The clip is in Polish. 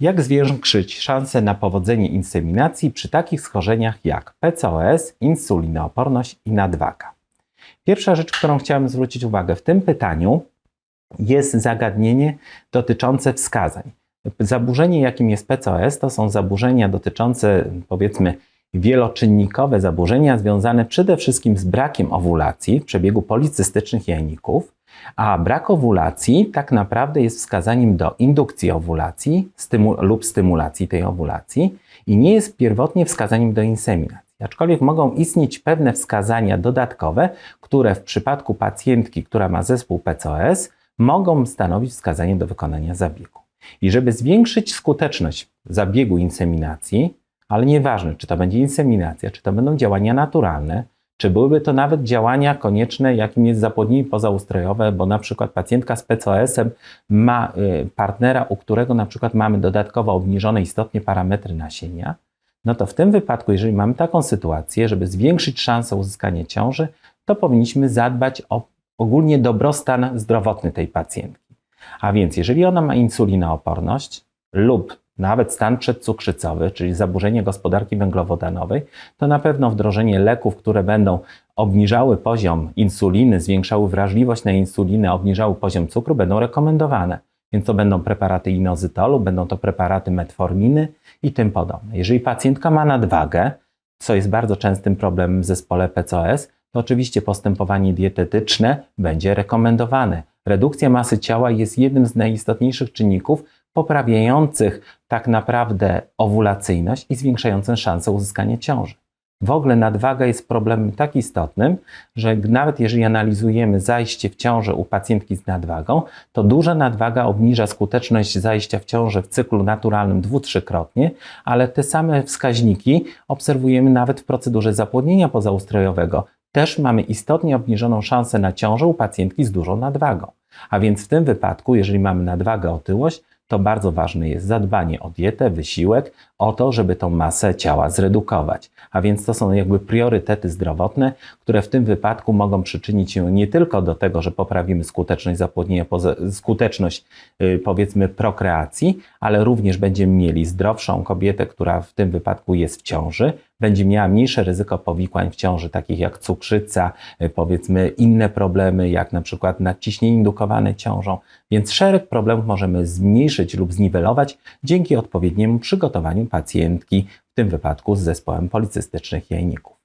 Jak zwiększyć szanse na powodzenie inseminacji przy takich schorzeniach jak PCOS, insulinooporność i nadwaga? Pierwsza rzecz, którą chciałem zwrócić uwagę w tym pytaniu, jest zagadnienie dotyczące wskazań. Zaburzenie, jakim jest PCOS, to są zaburzenia dotyczące, powiedzmy, wieloczynnikowe zaburzenia związane przede wszystkim z brakiem owulacji w przebiegu policystycznych jajników, a brak owulacji tak naprawdę jest wskazaniem do indukcji owulacji stymu lub stymulacji tej owulacji i nie jest pierwotnie wskazaniem do inseminacji. Aczkolwiek mogą istnieć pewne wskazania dodatkowe, które w przypadku pacjentki, która ma zespół PCOS, mogą stanowić wskazanie do wykonania zabiegu. I żeby zwiększyć skuteczność zabiegu inseminacji, ale nieważne, czy to będzie inseminacja, czy to będą działania naturalne, czy byłyby to nawet działania konieczne, jakim jest zapłodnienie pozaustrojowe, bo na przykład pacjentka z PCOS-em ma y, partnera, u którego na przykład mamy dodatkowo obniżone istotnie parametry nasienia, no to w tym wypadku, jeżeli mamy taką sytuację, żeby zwiększyć szansę uzyskania ciąży, to powinniśmy zadbać o ogólnie dobrostan zdrowotny tej pacjentki. A więc, jeżeli ona ma insulinooporność lub nawet stan przedcukrzycowy, czyli zaburzenie gospodarki węglowodanowej, to na pewno wdrożenie leków, które będą obniżały poziom insuliny, zwiększały wrażliwość na insulinę, obniżały poziom cukru, będą rekomendowane. Więc to będą preparaty inozytolu, będą to preparaty metforminy i tym podobne. Jeżeli pacjentka ma nadwagę, co jest bardzo częstym problemem w zespole PCOS, to oczywiście postępowanie dietetyczne będzie rekomendowane. Redukcja masy ciała jest jednym z najistotniejszych czynników poprawiających tak naprawdę owulacyjność i zwiększającym szansę uzyskania ciąży. W ogóle nadwaga jest problemem tak istotnym, że nawet jeżeli analizujemy zajście w ciążę u pacjentki z nadwagą, to duża nadwaga obniża skuteczność zajścia w ciążę w cyklu naturalnym dwu-trzykrotnie, ale te same wskaźniki obserwujemy nawet w procedurze zapłodnienia pozaustrojowego. Też mamy istotnie obniżoną szansę na ciążę u pacjentki z dużą nadwagą. A więc w tym wypadku, jeżeli mamy nadwagę, otyłość, to bardzo ważne jest zadbanie o dietę, wysiłek, o to, żeby tą masę ciała zredukować. A więc to są jakby priorytety zdrowotne, które w tym wypadku mogą przyczynić się nie tylko do tego, że poprawimy skuteczność zapłodnienia, skuteczność yy, powiedzmy prokreacji, ale również będziemy mieli zdrowszą kobietę, która w tym wypadku jest w ciąży, będzie miała mniejsze ryzyko powikłań w ciąży, takich jak cukrzyca, yy, powiedzmy inne problemy, jak na przykład nadciśnienie indukowane ciążą. Więc szereg problemów możemy zmniejszyć lub zniwelować dzięki odpowiedniemu przygotowaniu pacjentki, w tym wypadku z zespołem policystycznych jajników.